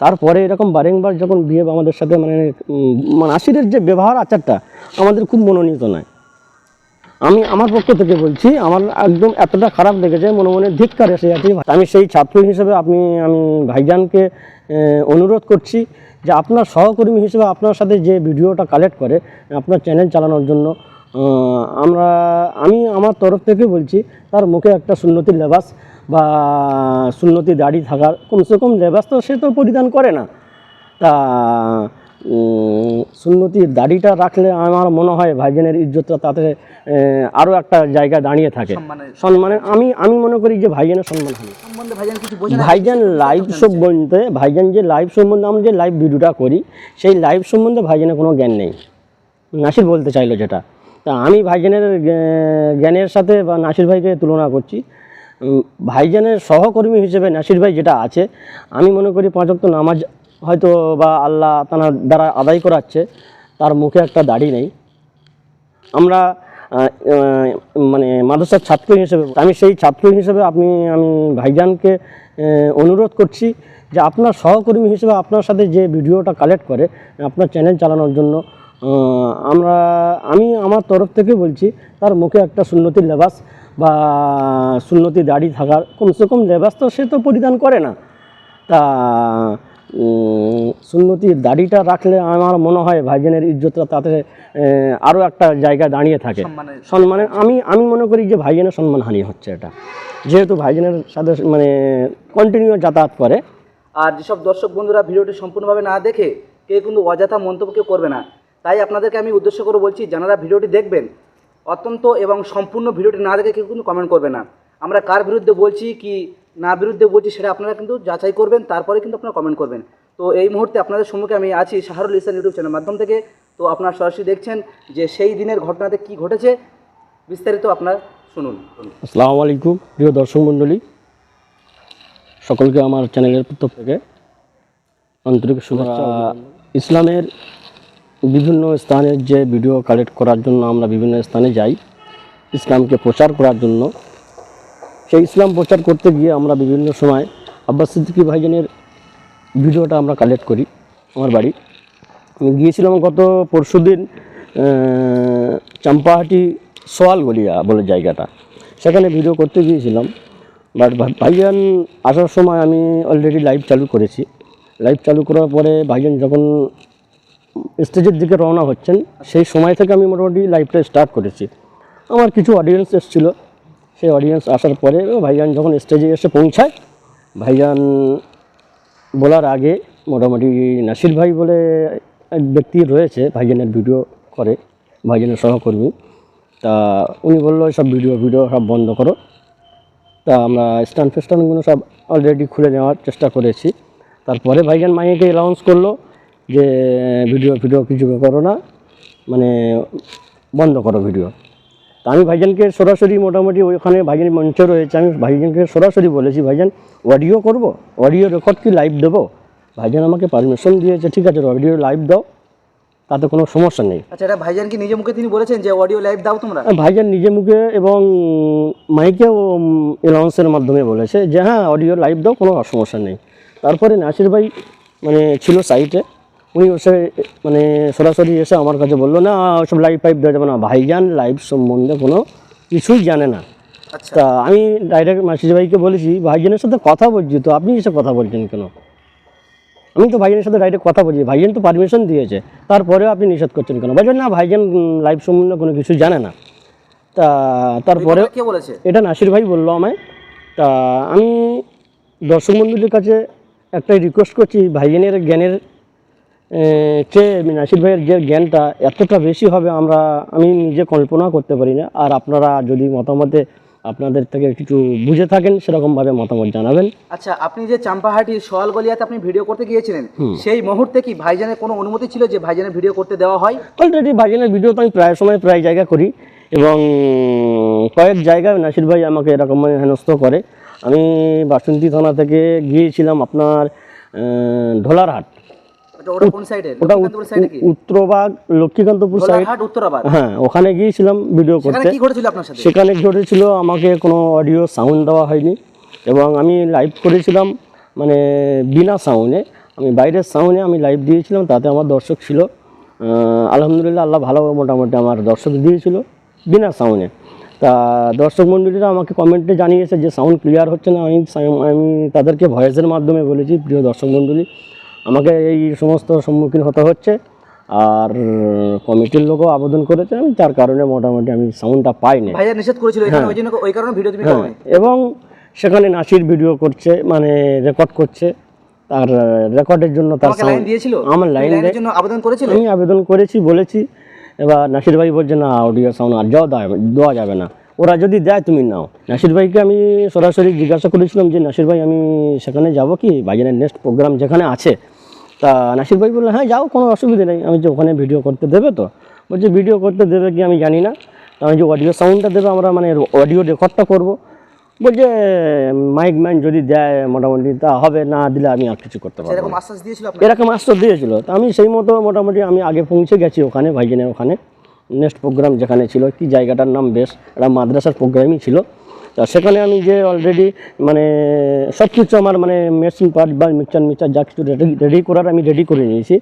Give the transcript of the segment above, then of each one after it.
তারপরে এরকম বারেংবার যখন বিয়ে আমাদের সাথে মানে মানে নাসিরের যে ব্যবহার আচারটা, আমাদের খুব মনোনীত নয়। আমি আমার পক্ষ থেকে বলছি, আমার একদম এতটা খারাপ লেগেছে, মনে মনে ধিক্কার এসে যাচ্ছে। আমি সেই ছাত্র হিসেবে আপনি, আমি ভাইজানকে অনুরোধ করছি যে আপনার সহকর্মী হিসেবে আপনার সাথে যে ভিডিওটা কালেক্ট করে, আপনার চ্যানেল চালানোর জন্য আমরা, আমি আমার তরফ থেকে বলছি, তার মুখে একটা সুন্নতির লেবাস বা সুন্নতি দাড়ি থাকার কমসে কম লেবাস তো সে তো পরিধান করে না। তা উম, সুন্নতির দাড়িটা রাখলে আমার মনে হয় ভাইজানের ইজ্জতটা তাতে আরও একটা জায়গায় দাঁড়িয়ে থাকে। সম্মানে আমি আমি মনে করি যে ভাইজানের সম্মান হয় ভাইজান লাইভ সম্বন্ধে ভাইজান যে লাইভ সম্বন্ধে আমরা যে লাইভ ভিডিওটা করি সেই লাইভ সম্বন্ধে ভাইজানের কোনো জ্ঞান নেই। নাসির বলতে চাইলো যেটা। তা আমি ভাইজানের জ্ঞানের সাথে বা নাসির ভাইকে তুলনা করছি। ভাইজানের সহকর্মী হিসেবে নাসির ভাই যেটা আছে, আমি মনে করি পাঁচ ওয়াক্ত নামাজ হয়তো বা আল্লাহ তানার দ্বারা আদায় করাচ্ছে, তার মুখে একটা দাড়ি নেই। আমরা মানে মাদ্রাসার ছাত্র হিসেবে, আমি সেই ছাত্র হিসেবে আপনি, আমি ভাইজানকে অনুরোধ করছি যে আপনার সহকর্মী হিসেবে আপনার সাথে যে ভিডিওটা কালেক্ট করে, আপনার চ্যানেল চালানোর জন্য আমরা, আমি আমার তরফ থেকে বলছি, তার মুখে একটা সুন্নতির লেবাস বা সুন্নতি দাড়ি থাকার কমসে কম লেবাস তো সে তো পরিধান করে না। তা উম, সুন্নতির দাড়িটা রাখলে আমার মনে হয় ভাইজানের ইজ্জতটা তাতে আরও একটা জায়গায় দাঁড়িয়ে থাকে। সম্মানে আমি আমি মনে করি যে ভাইজানের সম্মানহানি হচ্ছে এটা। যেহেতু ভাইজানের সাথে মানে কন্টিনিউ যাতায়াত করে। আর যেসব দর্শক বন্ধুরা ভিডিওটি সম্পূর্ণভাবে না দেখে কেউ কিন্তু অযথা মন্তব্য কেউ করবে না। তাই আপনাদেরকে আমি উদ্দেশ্য করে বলছি যারা ভিডিওটি দেখবেন অত্যন্ত এবং সম্পূর্ণ ভিডিওটি না দেখে কেউ কিন্তু কমেন্ট করবে না। আমরা কার বিরুদ্ধে বলছি, কি না বিরুদ্ধে বলছি সেটা আপনারা কিন্তু যাচাই করবেন, তারপরে কিন্তু আপনারা কমেন্ট করবেন। তো এই মুহূর্তে আপনাদের সম্মুখে আমি আছি শাহরুল ইসলাম ইউটিউব চ্যানেলের মাধ্যম থেকে। তো আপনারা সরাসরি দেখছেন যে সেই দিনের ঘটনাতে কি ঘটেছে, বিস্তারিত আপনার শুনুন। আসসালামু আলাইকুম, প্রিয় দর্শক মণ্ডলী। সকলকে আমার চ্যানেলের তরফ থেকে আন্তরিক শুভেচ্ছা ইসলামের বিভিন্ন স্থানের যে ভিডিও কালেক্ট করার জন্য আমরা বিভিন্ন স্থানে যাই ইসলামকে প্রচার করার জন্য। সেই ইসলাম প্রচার করতে গিয়ে আমরা বিভিন্ন সময় আব্বাস সিদ্দিকী ভাইজানের ভিডিওটা আমরা কালেক্ট করি আমার বাড়ি। আমি গিয়েছিলাম গত পরশুদিন আহ, চাম্পাহাটি সোয়ালগলিয়া বলে জায়গাটা। সেখানে ভিডিও করতে গিয়েছিলাম। বাট ভাইজান আসার সময় আমি অলরেডি লাইভ চালু করেছি। লাইভ চালু করার পরে ভাইজান যখন স্টেজের দিকে রওনা হচ্ছেন, সেই সময় থেকে আমি মোটামুটি লাইভটা স্টার্ট করেছি। আমার কিছু অডিয়েন্স এসেছিল। সেই অডিয়েন্স আসার পরে ভাইজান যখন স্টেজে এসে পৌঁছায়, ভাইজান বলার আগে মোটামুটি নাসির ভাই বলে এক ব্যক্তি রয়েছে, ভাইজানের ভিডিও করে, ভাইজানের সহকর্মী। তা উনি বলল, সব ভিডিও ভিডিও সব বন্ধ করো। তা আমরা স্ট্যান্ড ফেস্টানগুলো সব অলরেডি খুলে নেওয়ার চেষ্টা করেছি। তারপরে ভাইজান মাইকে অ্যালাউন্স করল যে ভিডিও ভিডিও কিছু করো না মানে বন্ধ করো ভিডিও। তা আমি ভাইজানকে সরাসরি মোটামুটি ওইখানে ভাইজান মঞ্চ রয়েছে আমি ভাইজানকে সরাসরি বলেছি ভাইজান অডিও করব? অডিও রেকর্ড কি লাইভ দেবো? ভাইজান আমাকে পারমিশন দিয়েছে ঠিক আছে অডিও লাইভ দাও তাতে কোনো সমস্যা নেই। আচ্ছা এটা ভাইজান কি নিজে মুখে তিনি বলেছেন যে অডিও লাইভ দাও তোমরা? ভাইজান নিজে মুখে এবং মাইকেও অ্যানাউন্সের মাধ্যমে বলেছে যে হ্যাঁ অডিও লাইভ দাও কোনো সমস্যা নেই। তারপরে নাসির ভাই মানে ছিল সাইটে উনি এসে মানে সরাসরি এসে আমার কাছে বলল না ওসব লাইভ ফাইভ দেওয়া যাবে না ভাইজান লাইভ সম্বন্ধে কোনো কিছুই জানে না। আচ্ছা। তা আমি ডাইরেক্ট মাসির ভাইকে বলেছি ভাইজানের সাথে কথা বলছি তো আপনি এসে কথা বলছেন কেন? আমি তো ভাইজানের সাথে ডাইরেক্ট কথা বলছি ভাইজান তো পারমিশন দিয়েছে তারপরেও আপনি নিষেধ করছেন কেন? ভাইজান না ভাইজান লাইভ সম্বন্ধে কোনো কিছু জানে না। তা তারপরে কে বলেছে? এটা নাসির ভাই বলল আমায়। তা আমি দর্শক বন্ধুদের কাছে একটাই রিকোয়েস্ট করছি ভাইজানের জ্ঞানের চেয়ে নাসির ভাইয়ের যে জ্ঞানটা এতটা বেশি হবে আমরা আমি নিজে কল্পনা করতে পারি না। আর আপনারা যদি মতামতে আপনাদের থেকে কিছু বুঝে থাকেন সেরকমভাবে মতামত জানাবেন। আচ্ছা আপনি যে চাম্পাহাটির সোয়াল গলিয়াতে আপনি ভিডিও করতে গিয়েছিলেন সেই মুহূর্তে কি ভাইজানের কোনো অনুমতি ছিল যে ভাইজানের ভিডিও করতে দেওয়া হয়? অলরেডি ভাইজানের ভিডিও তো আমি প্রায় সময় প্রায় জায়গা করি এবং কয়েক জায়গায় নাসির ভাই আমাকে এরকম মানে হেনস্থ করে। আমি বাসন্তী থানা থেকে গিয়েছিলাম আপনার ঢোলারহাট ওটা ওটা কোন সাইডে ওটা লক্ষ্মীকান্তপুর সাইডে কি? উত্তরবাগ লক্ষ্মীকান্তপুর সাইড গোলাঘাট হ্যাঁ ওখানে গিয়েছিলাম ভিডিও সেখানে করতে। কি ঘটেছিল আপনার সাথে? সেখানে ঘটেছিল আমাকে কোনো অডিও সাউন্ড দেওয়া হয়নি। এবং আমি লাইভ করেছিলাম মানে বিনা সাউন্ডে আমি বাইরের সাউন্ডে আমি লাইভ দিয়েছিলাম তাতে আমার দর্শক ছিল। আলহামদুলিল্লাহ আল্লাহ ভালো মোটামুটি আমার দর্শক দিয়েছিল বিনা সাউন্ডে তা দর্শক মণ্ডলীরা আমাকে কমেন্টে জানিয়েছে যে সাউন্ড ক্লিয়ার হচ্ছে না। আমি আমি তাদেরকে ভয়েসের মাধ্যমে বলেছি প্রিয় দর্শক মণ্ডলী আমাকে এই সমস্ত সম্মুখীন হতে হচ্ছে আর কমিটির লোকও আবেদন করেছে আমি তার কারণে মোটামুটি আমি সাউন্ডটা পাইনি। ভাইজান নিষেধ করেছিল ওই জন্য ওই কারণে ভিডিও তুমি হ্যাঁ এবং সেখানে নাসির ভিডিও করছে মানে রেকর্ড করছে তার রেকর্ডের জন্য তার লাইন দিয়েছিল? আমার লাইন জন্য আবেদন করেছিলে? আমি আবেদন করেছি বলেছি। এবার নাসির ভাই বলছে না অডিও সাউন্ড আর যাওয়া দেওয়া- দেওয়া যাবে না। ওরা যদি দেয় তুমি নাও। নাসির ভাইকে আমি সরাসরি জিজ্ঞাসা করেছিলাম যে নাসির ভাই আমি সেখানে যাব কি? বাজারের নেক্সট প্রোগ্রাম যেখানে আছে তা নাসির ভাই বলল হ্যাঁ যাও কোনো অসুবিধা নেই। আমি যে ওখানে ভিডিও করতে দেবে তো। বলছে ভিডিও করতে দেবে কি আমি জানি না। আমি যে অডিও সাউন্ডটা দেবে আমরা মানে অডিও রেকর্ডটা করব। বলছে মাইক ম্যান যদি দেয় মোটামুটি তা হবে না দিলে আমি আর কিছু করতে পারব না। এরকম আশ্বাস দিয়েছিল আপনার এরকম আশ্বাস দিয়েছিল। তা আমি সেই মতো মোটামুটি আমি আগে পৌঁছে গেছি ওখানে ভাইজানের ওখানে। নেক্সট প্রোগ্রাম যেখানে ছিল কি জায়গাটার নাম বেশ একটা মাদ্রাসার প্রোগ্রামই ছিল। তা সেখানে আমি যে অলরেডি মানে সব কিছু আমার মানে মেশিন পার্ট বা মিক্সচার মিক্সচার যা কিছু রেডি রেডি করার আমি রেডি করে নিয়েছি।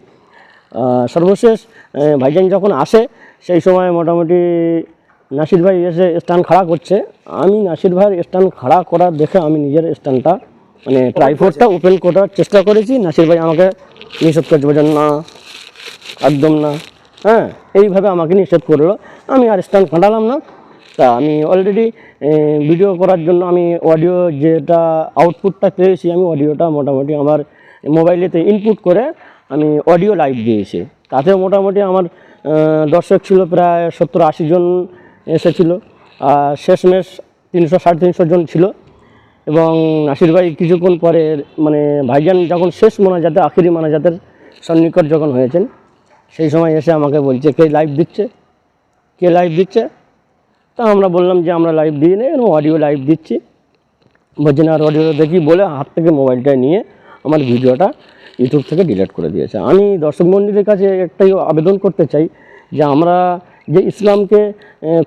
সর্বশেষ ভাইজান যখন আসে সেই সময় মোটামুটি নাসির ভাই এসে স্ট্যান্ড খাড়া করছে। আমি নাসির ভাইয়ের স্ট্যান্ড খাড়া করা দেখে আমি নিজের স্ট্যান্ডটা মানে ট্রাইফোর্ডটা ওপেন করার চেষ্টা করেছি। নাসির ভাই আমাকে নিষেধ করছে বলছেন না একদম না। হ্যাঁ এইভাবে আমাকে নিষেধ করল। আমি আর স্ট্যান্ড কাটালাম না। তা আমি অলরেডি ভিডিও করার জন্য আমি অডিও যেটা আউটপুটটা পেয়েছি, আমি অডিওটা মোটামুটি আমার মোবাইলেতে ইনপুট করে আমি অডিও লাইভ দিয়েছি। তাতে মোটামুটি আমার দর্শক ছিল প্রায় সত্তর আশি জন এসেছিল, আর শেষমেশ তিনশো সাড়ে তিনশো জন ছিল। এবং নাসির ভাই কিছুক্ষণ পরে মানে ভাইজান যখন শেষ মোনাজাতে, আখিরি মোনাজাতের সন্নিকট যখন হয়েছেন, সেই সময় এসে আমাকে বলছে, কে লাইভ দিচ্ছে? কে লাইভ দিচ্ছে? তা আমরা বললাম যে আমরা লাইভ দিই না অডিও লাইভ দিচ্ছি। বলছে না আর অডিও দেখি বলে হাত থেকে মোবাইলটা নিয়ে আমার ভিডিওটা ইউটিউব থেকে ডিলিট করে দিয়েছে। আমি দর্শক মন্ডলীর কাছে একটাই আবেদন করতে চাই যে আমরা যে ইসলামকে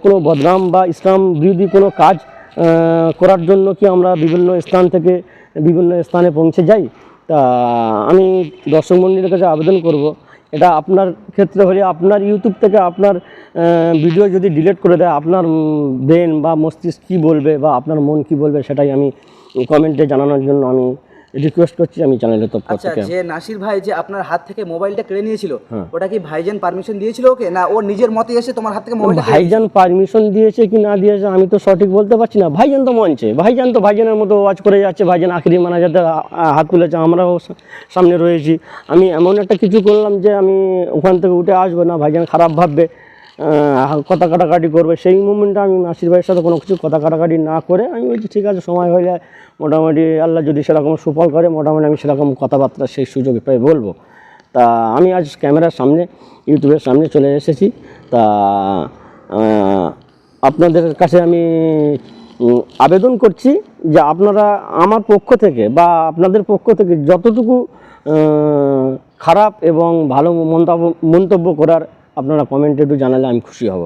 কোনো বদনাম বা ইসলাম বিরোধী কোনো কাজ করার জন্য কি আমরা বিভিন্ন স্থান থেকে বিভিন্ন স্থানে পৌঁছে যাই? তা আমি দর্শক মন্ডলীর কাছে আবেদন করব এটা আপনার ক্ষেত্রে হলে আপনার ইউটিউব থেকে আপনার ভিডিও যদি ডিলিট করে দেয়, আপনার ব্রেন বা মস্তিষ্ক কী বলবে বা আপনার মন কি বলবে সেটাই আমি কমেন্টে জানানোর জন্য আমি রিকোয়েস্ট করছি আমি চ্যানেলের তরফ আচ্ছা থেকে যে নাসির ভাই যে আপনার হাত থেকে মোবাইলটা কেড়ে নিয়েছিল হ্যাঁ। ওটা কি ভাইজান পারমিশন দিয়েছিল ওকে? না ও নিজের মতে এসে তোমার হাত থেকে মোবাইলটা ভাইজান পারমিশন দিয়েছে কি না দিয়েছে আমি তো সঠিক বলতে পারছি না। ভাইজান তো মঞ্চে ভাইজান তো ভাইজানের মতো ওয়াচ করে যাচ্ছে ভাইজান আখিরি মানা যাতে হাত তুলেছে আমরাও সামনে রয়েছি। আমি এমন একটা কিছু করলাম যে আমি ওখান থেকে উঠে আসব না ভাইজান খারাপ ভাববে। কথা কাটাকাটি করবে। সেই মুমেন্টে আমি নাসির ভাইয়ের সাথে কোনো কিছু কথা কাটাকাটি না করে আমি বলছি, ঠিক আছে, সময় হলে মোটামুটি আল্লাহ যদি সেরকম সুফল করে, মোটামুটি আমি সেরকম কথাবার্তা সেই সুযোগ পেয়ে বলব। তা আমি আজ ক্যামেরার সামনে, ইউটিউবের সামনে চলে এসেছি। তা আপনাদের কাছে আমি আবেদন করছি যে আপনারা আমার পক্ষ থেকে বা আপনাদের পক্ষ থেকে যতটুকু খারাপ এবং ভালো মন্তব্য মন্তব্য করার আপনারা কমেন্টে একটু জানালে আমি খুশি হব।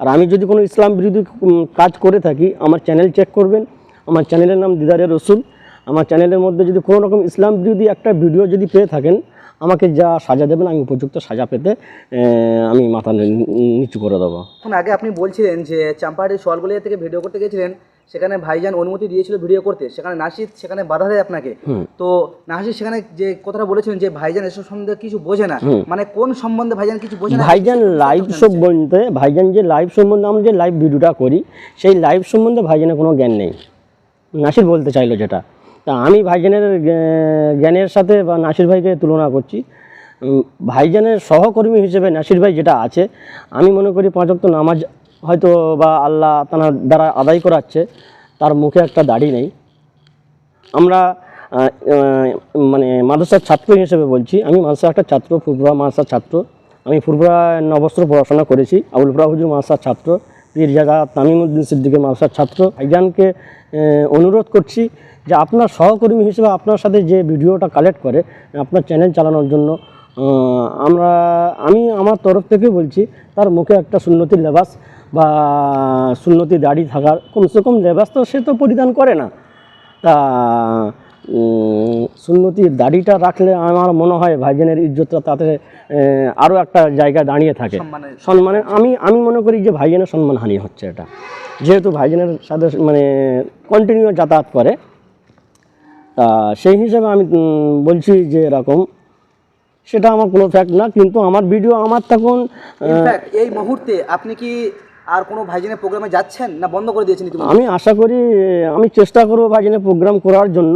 আর আমি যদি কোনো ইসলাম বিরোধী কাজ করে থাকি, আমার চ্যানেল চেক করবেন। আমার চ্যানেলের নাম দিদারে রসুল। আমার চ্যানেলের মধ্যে যদি কোনো রকম ইসলাম বিরোধী একটা ভিডিও যদি পেয়ে থাকেন, আমাকে যা সাজা দেবেন, আমি উপযুক্ত সাজা পেতে আমি মাথা নিচু করে দেবো। আগে আপনি বলছিলেন যে চাম্পাহাটির সোয়ালগলিয়া থেকে ভিডিও করতে গেছিলেন। সেখানে ভাইজান অনুমতি দিয়েছিল ভিডিও করতে সেখানে নাসিদ সেখানে বাধা দেয় আপনাকে। তো নাসিদ সেখানে যে কথাটা বলেছিলেন যে ভাইজান এসব সম্বন্ধে কিছু বোঝে না মানে কোন সম্বন্ধে ভাইজান কিছু বোঝে না? ভাইজান লাইভ সম্বন্ধে ভাইজান যে লাইভ সম্বন্ধে আমরা যে লাইভ ভিডিওটা করি সেই লাইভ সম্বন্ধে ভাইজানের কোনো জ্ঞান নেই। নাসির বলতে চাইলো যেটা। তা আমি ভাইজানের জ্ঞানের সাথে বা নাসির ভাইকে তুলনা করছি। ভাইজানের সহকর্মী হিসেবে নাসির ভাই যেটা আছে আমি মনে করি পাঁচ ওয়াক্ত নামাজ হয়তো বা আল্লাহ তার দ্বারা আদায় করাচ্ছে, তার মুখে একটা দাড়ি নেই। আমরা মানে মাদ্রাসার ছাত্র হিসেবে বলছি, আমি মাদ্রাসার একটা ছাত্র ফুরপুরা মাদ্রাসার ছাত্র। আমি ফুরপুরা নবস্ত্র পড়াশোনা করেছি আবুল ফুরা হুজুর মাদ্রাসার ছাত্র পীরজাদা তামিমুদ্দিন সিদ্দিকের মাদ্রাসার ছাত্র। একজনকে অনুরোধ করছি যে আপনার সহকর্মী হিসেবে আপনার সাথে যে ভিডিওটা কালেক্ট করে, আপনার চ্যানেল চালানোর জন্য আমরা, আমি আমার তরফ থেকে বলছি, তার মুখে একটা সুন্নতির লেবাস বা সুন্নতি দাড়ি থাকার কমসে কম লেবাস তো সে তো পরিধান করে না। তা উম, সুন্নতির দাড়িটা রাখলে আমার মনে হয় ভাইজানের ইজ্জতটা তাতে আরও একটা জায়গায় দাঁড়িয়ে থাকে। সম্মানে আমি আমি মনে করি যে ভাইজানের সম্মানহানি হচ্ছে এটা। যেহেতু ভাইজানের সাথে মানে কন্টিনিউ যাতায়াত করে তা সেই হিসাবে আমি বলছি যে এরকম সেটা আমার কোনো ফ্যাক্ট না কিন্তু আমার ভিডিও আমার তখন এই মুহূর্তে আপনি কি আর কোনো ভাইজানের প্রোগ্রামে যাচ্ছেন না বন্ধ করে দিয়েছেন আমি আশা করি আমি চেষ্টা করব ভাইজানের প্রোগ্রাম করার জন্য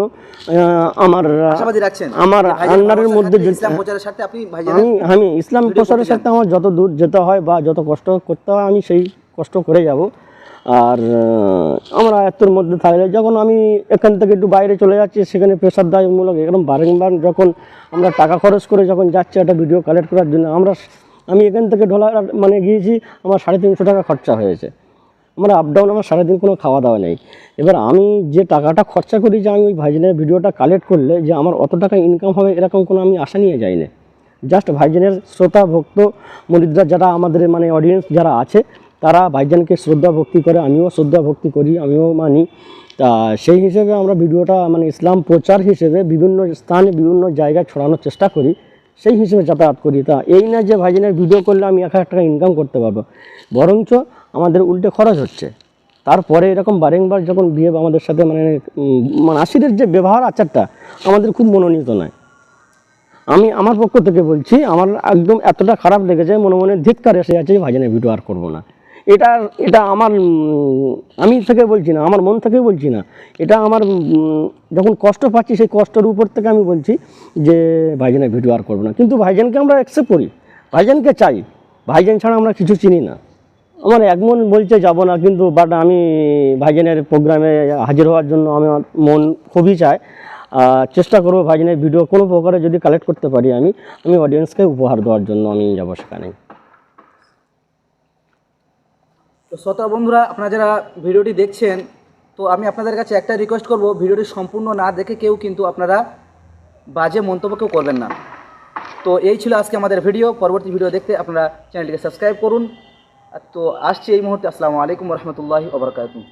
আমার আশাবাদী রাখছেন? আমার আন্ডারের মধ্যে ইসলাম প্রচারের স্বার্থে আপনি আমি আমি ইসলাম প্রচারের সাথে আমার যত দূর যেতে হয় বা যত কষ্ট করতে হয় আমি সেই কষ্ট করে যাব। আর আমরা এত্তর মধ্যে থাকলে যখন আমি এখান থেকে একটু বাইরে চলে যাচ্ছি সেখানে প্রেশার দায়মূলক এরকম বারংবার যখন আমরা টাকা খরচ করে যখন যাচ্ছি একটা ভিডিও কালেক্ট করার জন্য আমরা আমি এখান থেকে ঢোলা মানে গিয়েছি, আমার সাড়ে তিনশো টাকা খরচা হয়েছে। আমার আপ ডাউন আমার সারাদিন কোনো খাওয়া দাওয়া নেই। এবার আমি যে টাকাটা খরচা করি যে আমি ওই ভাইজানের ভিডিওটা কালেক্ট করলে যে আমার অত টাকা ইনকাম হবে, এরকম কোনো আমি আশা নিয়ে যাই না জাস্ট ভাইজানের শ্রোতা ভক্ত মরিদরা যারা আমাদের মানে অডিয়েন্স যারা আছে, তারা ভাইজানকে শ্রদ্ধা ভক্তি করে, আমিও শ্রদ্ধা ভক্তি করি, আমিও মানি। তা সেই হিসেবে আমরা ভিডিওটা মানে ইসলাম প্রচার হিসেবে বিভিন্ন স্থানে, বিভিন্ন জায়গায় ছড়ানোর চেষ্টা করি। সেই হিসেবে যাতায়াত করি। তা এই না যে ভাইজানের ভিডিও করলে আমি এক হাজার টাকা ইনকাম করতে পারব। বরঞ্চ আমাদের উল্টে খরচ হচ্ছে। তারপরে এরকম বারেংবার যখন বিয়ে আমাদের সাথে মানে মানে আশিরের যে ব্যবহার আচারটা, আমাদের খুব মনোনীত নয়। আমি আমার পক্ষ থেকে বলছি, আমার একদম এতটা খারাপ লেগেছে, মনে মনে ধিক্কার এসে আছে যে ভাইজানের ভিডিও আর করব না। এটা এটা আমার আমি থেকে বলছি না, আমার মন থেকে বলছি না। এটা আমার যখন কষ্ট পাচ্ছি, সেই কষ্টের উপর থেকে আমি বলছি যে, ভাইজানের ভিডিও আর করব না। কিন্তু ভাইজানকে আমরা অ্যাকসেপ্ট করি। ভাইজানকে চাই। ভাইজান ছাড়া আমরা কিছু চিনি না। আমার এক মন বলছে, যাব না। কিন্তু বাট আমি ভাইজানের প্রোগ্রামে হাজির হওয়ার জন্য আমার মন খুবই চায় চেষ্টা করব ভাইজানের ভিডিও কোনো প্রকারে যদি কালেক্ট করতে পারি আমি আমি অডিয়েন্সকে উপহার দেওয়ার জন্য আমি যাব সেখানে তো শ্রোতা বন্ধুরা, আপনারা যারা ভিডিওটি দেখছেন, তো আমি আপনাদের কাছে একটা রিকোয়েস্ট করব, ভিডিওটি সম্পূর্ণ না দেখে কেউ কিন্তু আপনারা বাজে মন্তব্য কেউ করবেন না। তো এই ছিল আজকে আমাদের ভিডিও, পরবর্তী ভিডিও দেখতে আপনারা চ্যানেলটিকে সাবস্ক্রাইব করুন। তো আসছি এই মুহূর্তে, আসসালামু আলাইকুম রহমতুল্লাহি ওবরকাতুহ